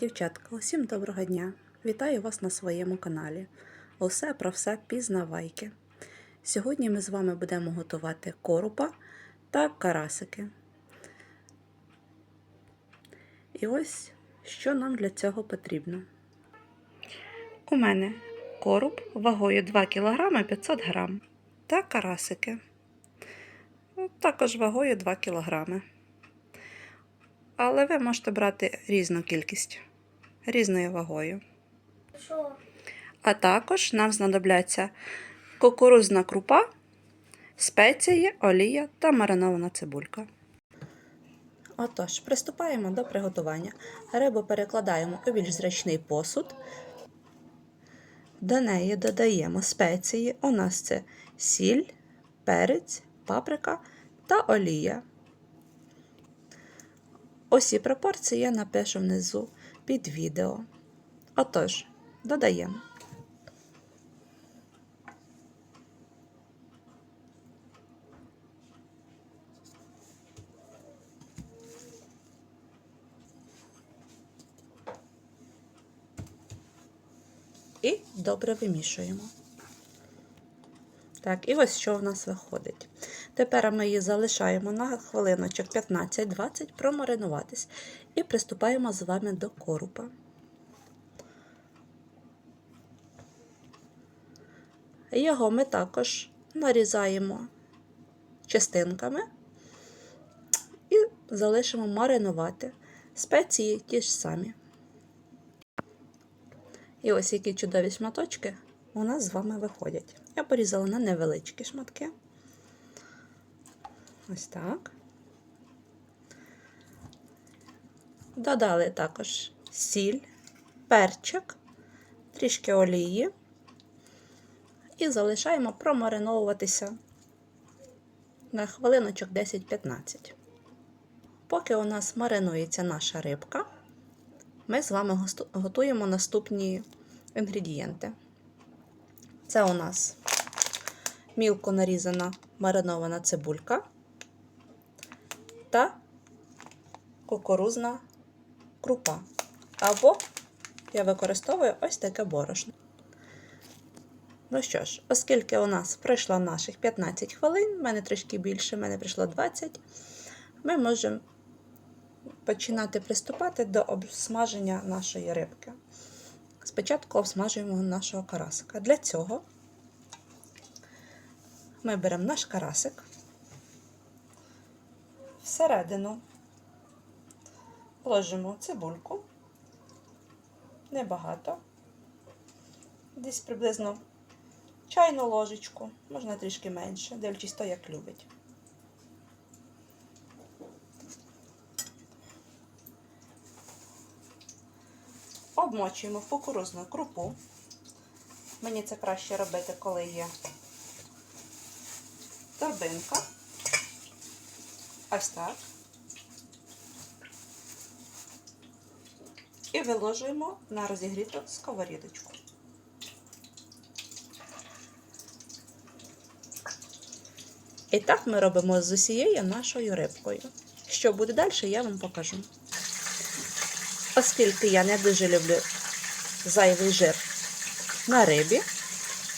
Дівчатка, усім доброго дня! Вітаю вас на своєму каналі. Усе про все пізнавайки. Сьогодні ми з вами будемо готувати корупа та карасики. І ось що нам для цього потрібно. У мене короб вагою 2 кг 500 г та карасики. Ну, Також вагою 2 кг. Але ви можете брати різну кількість різною вагою. А також нам знадобляться кукурузна крупа, спеції, олія та маринована цибулька. Отож, приступаємо до приготування. Рибу перекладаємо у більш зручний посуд. До неї додаємо спеції. У нас це сіль, перець, паприка та олія. Усі пропорції я напишу внизу під відео. Отож, додаємо. І добре вимішуємо. Так, і ось що в нас виходить. Тепер ми її залишаємо на хвилиночок 15-20 промаринуватись. І приступаємо з вами до корупа. Його ми також нарізаємо частинками і залишимо маринувати. Спеції ті ж самі. І ось які чудові шматочки у нас з вами виходять. Я порізала на невеличкі шматки. Ось так. Додали також сіль, перчик, трішки олії і залишаємо промариновуватися на хвилиночок 10-15. Поки у нас маринується наша рибка, ми з вами готуємо наступні інгредієнти. Це у нас мілко нарізана маринована цибулька та кукурузна крупа. Або я використовую ось таке борошно. Ну що ж, оскільки у нас пройшло наших 15 хвилин, в мене трішки більше, в мене прийшло 20, ми можемо починати приступати до обсмаження нашої рибки. Спочатку обсмажуємо нашого карасика. Для цього ми беремо наш карасик, всередину ложимо цибульку, небагато, десь приблизно чайну ложечку, можна трішки менше, дивлячись то, як любить. Обмочуємо в кукурузну крупу. Мені це краще робити, коли є торбинка. Ось так. І виложуємо на розігріту сковорідочку. І так ми робимо з усією нашою рибкою. Що буде далі, я вам покажу. Оскільки я не дуже люблю зайвий жир на рибі,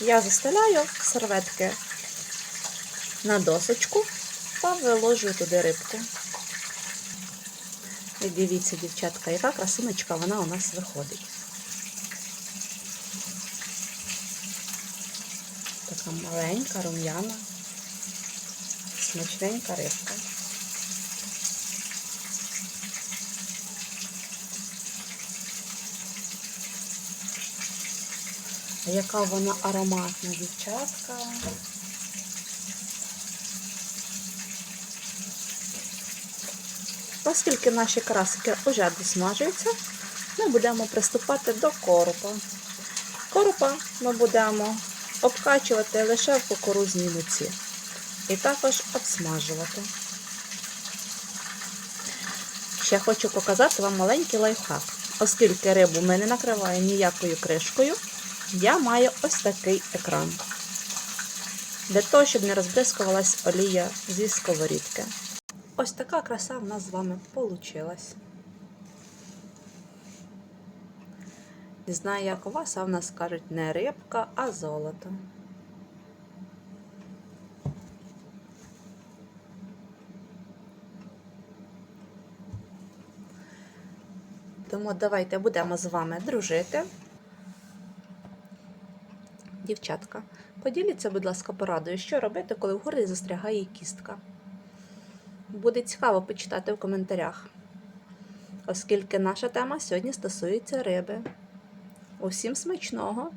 я застеляю серветки на досочку та виложую туди рибку. І дивіться, дівчатка, яка красуночка вона у нас виходить. Така маленька, рум'яна, смачненька рибка. Яка вона ароматна, дівчатка. Оскільки наші красики вже досмажуються, ми будемо приступати до коропа. Коропа ми будемо обкачувати лише в кукурузній муці і також обсмажувати. Ще хочу показати вам маленький лайфхак. Оскільки рибу ми не накриваємо ніякою кришкою, я маю ось такий екран. Для того, щоб не розбризкувалась олія зі сковорідки. Ось така краса в нас з вами вийшла. Не знаю, як у вас, а в нас кажуть не рибка, а золото. Тому давайте будемо з вами дружити. Дівчатка, поділіться, будь ласка, порадою, що робити, коли в горлі застрягає кістка. Буде цікаво почитати в коментарях, оскільки наша тема сьогодні стосується риби. Усім смачного!